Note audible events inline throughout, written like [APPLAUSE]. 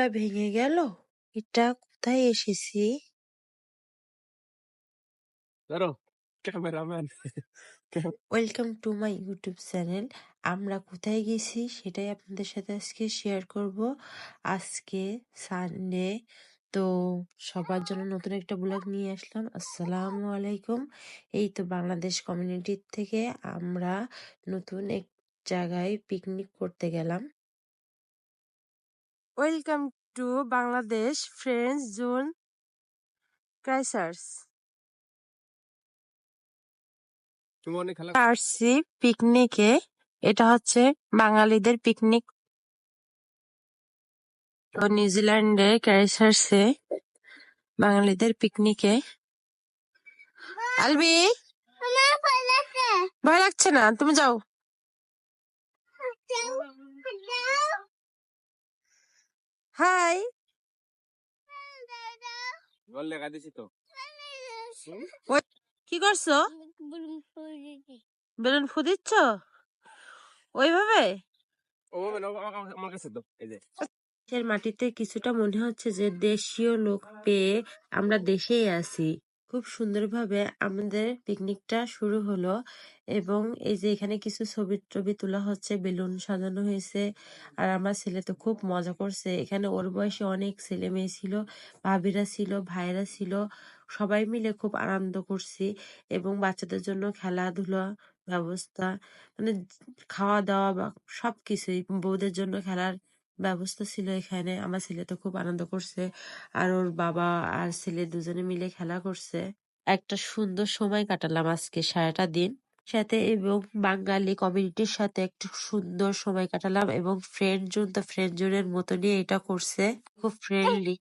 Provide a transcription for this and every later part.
মনটা ভেঙে গেল? এটা কোথায় এসেছি? ধরো cameraman. Welcome to my YouTube channel আমরা কোথায় গেছি সেটাই আপনাদের সাথে আজকে শেয়ার করব। আজকে সানডে তো সবার জন্য নতুন একটা ব্লগ নিয়ে আসলাম। আসসালামু আলাইকুম। এই তো বাংলাদেশ কমিউনিটির থেকে আমরা নতুন এক জায়গায় পিকনিক করতে গেলাম। Welcome to Bangladesh friends zone cruisers আসছি পিকনিকে। এটা হচ্ছে বাঙালিদের পিকনিক। তো নিউজিল্যান্ডে ক্রাইসার্সে বাঙালিদের পিকনিকে। আলবি! ভয় লাগছে। না? তুমি যাও। হাই বল লেখা দিছি তো। কি করছ? বেলুন ফুদিচ্ছ ওইভাবে? মাটিতে কিছুটা মনে হচ্ছে যে দেশীয় লোক পেয়ে আমরা দেশেই আছি। খুব সুন্দরভাবে আমাদের পিকনিকটা শুরু হলো এবং এই যে এখানে কিছু ছবি টবি তোলা হচ্ছে, বেলুন সাজানো হয়েছে আর আমার ছেলে তো খুব মজা করছে। এখানে ওর বয়সে অনেক ছেলে মেয়ে ছিল, ভাবিরা ছিল ভাইরা ছিল, সবাই মিলে খুব আনন্দ করছি এবং বাচ্চাদের জন্য খেলাধুলা ব্যবস্থা মানে খাওয়া দাওয়া বা সবকিছুই বউদের জন্য খেলার ব্যবস্থা ছিল এখানে। আমার ছেলে তো খুব আনন্দ করছে। আর ওর বাবা আর ছেলে দুজনে মিলে খেলা করছে। একটা সুন্দর সময় কাটালাম আজকে সারাটা দিন। সাথে এবং বাঙালি কমিউনিটির সাথে একটু সুন্দর সময় কাটালাম এবং ফ্রেন্ড জোন তো ফ্রেন্ড জোনের মতো নিয়ে এটা করছে। খুব ফ্রেন্ডলি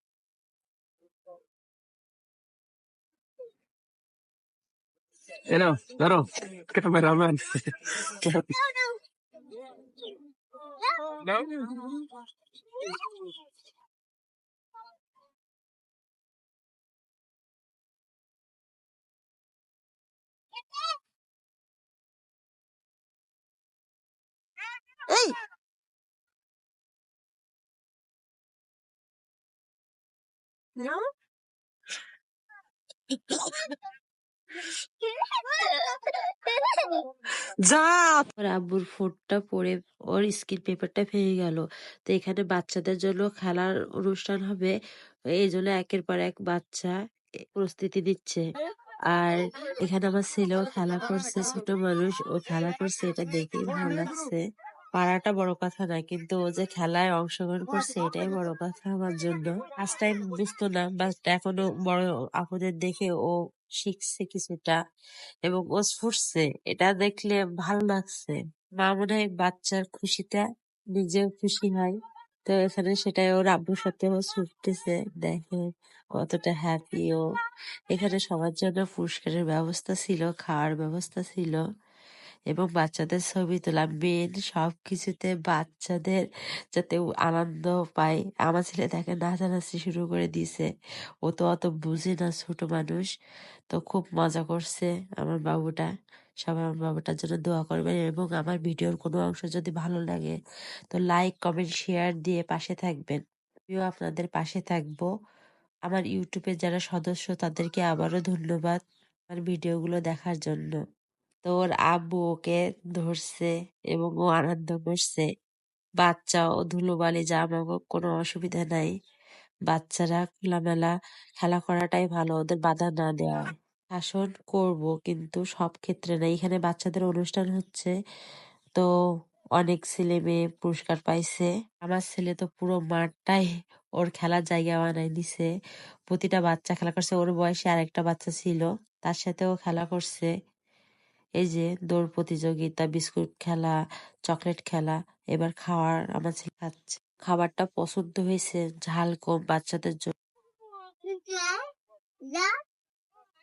ধরো। [LAUGHS] ক্যামেরাম্যান নাও এই যা। আব্বুর ফোনটা পড়ে, ওর পেপারটা ভেঙে গেল। তো এখানে বাচ্চাদের জন্য খেলার অনুষ্ঠান হবে। এই জন্য একের পর এক বাচ্চা প্রস্তুতি দিচ্ছে আর এখানে আমার ছেলেও খেলা করছে, ছোট মানুষ। ও খেলা করছে, এটা দেখেই ভালো লাগছে। পারাটা বড় কথা না, কিন্তু ও যে খেলায় অংশগ্রহণ করছে, এটাই বড় কথা আমার জন্য। ফার্স্ট টাইম বুঝতো না বাট এখনও বড় আপুদের দেখে ও শিখছে কিছুটা এবং ও ফুটছে এটা দেখলে ভালো লাগছে। মা মনে হয় বাচ্চার খুশিটা নিজেও খুশি হয়। তো এখানে সেটাই ওর আব্বুর সাথে ও ছুটতেছে। দেখে কতটা হ্যাপি ও। এখানে সবার জন্য পুরস্কারের ব্যবস্থা ছিল, খাওয়ার ব্যবস্থা ছিল। এবং বাচ্চাদের ছবি তোলা মেন সব কিছুতে বাচ্চাদের যাতে আনন্দ পায়। আমার ছেলে তাকে নাচানাচি শুরু করে দিছে ও তো অত বুঝে না ছোট মানুষ। তো খুব মজা করছে আমার বাবুটা। সবাই আমার বাবুটার জন্য দোয়া করবেন এবং আমার ভিডিওর কোনো অংশ যদি ভালো লাগে তো লাইক কমেন্ট শেয়ার দিয়ে পাশে থাকবেন। আমিও আপনাদের পাশে থাকব। আমার ইউটিউবের যারা সদস্য তাদেরকে আবারও ধন্যবাদ আমার ভিডিওগুলো দেখার জন্য। তো ওর আব্বু ওকে ধরছে এবং ও আনন্দ করছে। বাচ্চা ও ধুলোবালি জামা কোনো অসুবিধা নাই। বাচ্চারা খোলামেলা খেলা করাটাই ভালো, ওদের বাধা না দেওয়া শাসন করব কিন্তু সব ক্ষেত্রে না। এখানে বাচ্চাদের অনুষ্ঠান হচ্ছে, তো অনেক ছেলে মেয়ে পুরস্কার পাইছে। আমার ছেলে তো পুরো মাঠটাই ওর খেলার জায়গা বানাই দিছে। প্রতিটা বাচ্চা খেলা করছে। ওর বয়সে আরেকটা বাচ্চা ছিল, তার সাথেও খেলা করছে। এই যে দৌড় প্রতিযোগিতা বিস্কুট খেলা চকলেট খেলা এবার খাওয়ার আমার ছেলে খাচ্ছে। খাবারটা পছন্দ হয়েছে ঝাল কম বাচ্চাদের জন্য।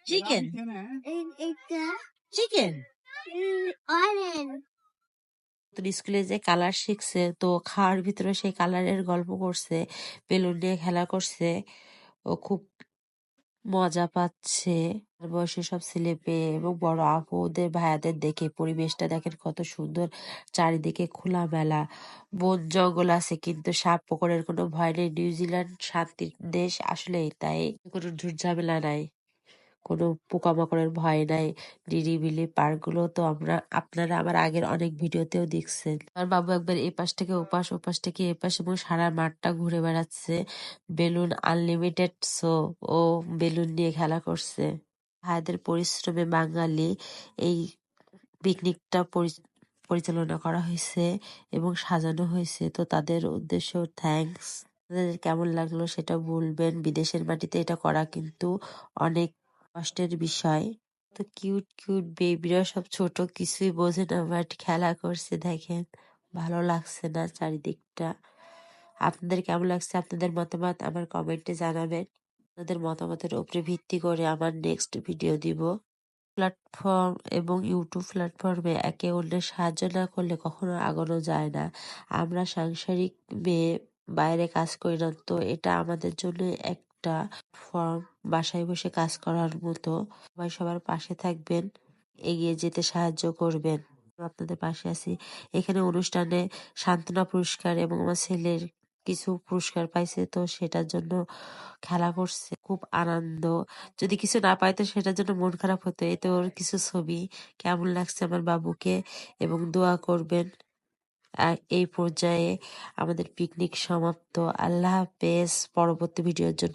চিকেন চিকেন স্কুলে যে কালার শিখছে তো খাওয়ার ভিতরে সেই কালারের গল্প করছে বেলুন নিয়ে খেলা করছে। ও খুব মজা পাচ্ছে। বয়সে সব ছেলে পেয়ে এবং বড় আপুদের ভাইয়াদের দেখে পরিবেশটা দেখেন কত সুন্দর, চারিদিকে খোলা মেলা বন জঙ্গল আছে কিন্তু সাপ পোকরের কোনো ভয় নেই। নিউজিল্যান্ড শান্তির দেশ আসলে তাই, কোনো ঝুট ঝামেলা নাই। কোনো পোকামাকড়ের ভয় নাই। নিরিবিলি পার্কগুলো তো আমরা, আপনারা আমার আগের অনেক ভিডিওতেও দেখছেন। আমার বাবু একবার এ পাশ থেকে ওপাশ ওপাশ থেকে এ পাশ এবং সারা মাঠটা ঘুরে বেড়াচ্ছে। বেলুন আনলিমিটেড সো ও বেলুন নিয়ে খেলা করছে। ভাইদের পরিশ্রমে বাঙালি, এই পিকনিকটা পরি- পরিচালনা করা হয়েছে এবং সাজানো হয়েছে। তো তাদের উদ্দেশ্য আপনাদের কেমন লাগল সেটা বলবেন। বিদেশের মাটিতে এটা করা কিন্তু অনেক কষ্টের বিষয়। তো কিউট কিউট বেবিরা সব ছোট, কিছুই বোঝে না বাট খেলা করছে, দেখেন। ভালো লাগছে না চারিদিকটা। আপনাদের কেমন লাগছে? আপনাদের মতামত আমার কমেন্টে জানাবেন। আপনাদের মতামতের উপরে ভিত্তি করে আমার নেক্সট ভিডিও দিব। প্ল্যাটফর্ম এবং ইউটিউব প্ল্যাটফর্মে একে অন্যের সাহায্য না করলে কখনো আগানো যায় না। আমরা সাংসারিক মেয়ে, বাইরে কাজ করি না, তো এটা আমাদের জন্য একটা ফর্ম বাসায় বসে কাজ করার মতো। সবাই সবার পাশে থাকবেন, এগিয়ে যেতে সাহায্য করবেন। আপনাদের পাশে আছি। এখানে অনুষ্ঠানে সান্ত্বনা পুরস্কার এবং আমার ছেলের কিছু পুরস্কার পাইছে, তো সেটার জন্য খেলা করছে। খুব আনন্দ। যদি কিছু না পাইতো সেটার জন্য মন খারাপ হতো। এতে ওর কিছু ছবি। কেমন লাগছে আমার বাবুকে? এবং দোয়া করবেন। আর এই পর্যায়ে আমাদের পিকনিক সমাপ্ত। আল্লাহ হাফেজ। পরবর্তী ভিডিওর জন্য।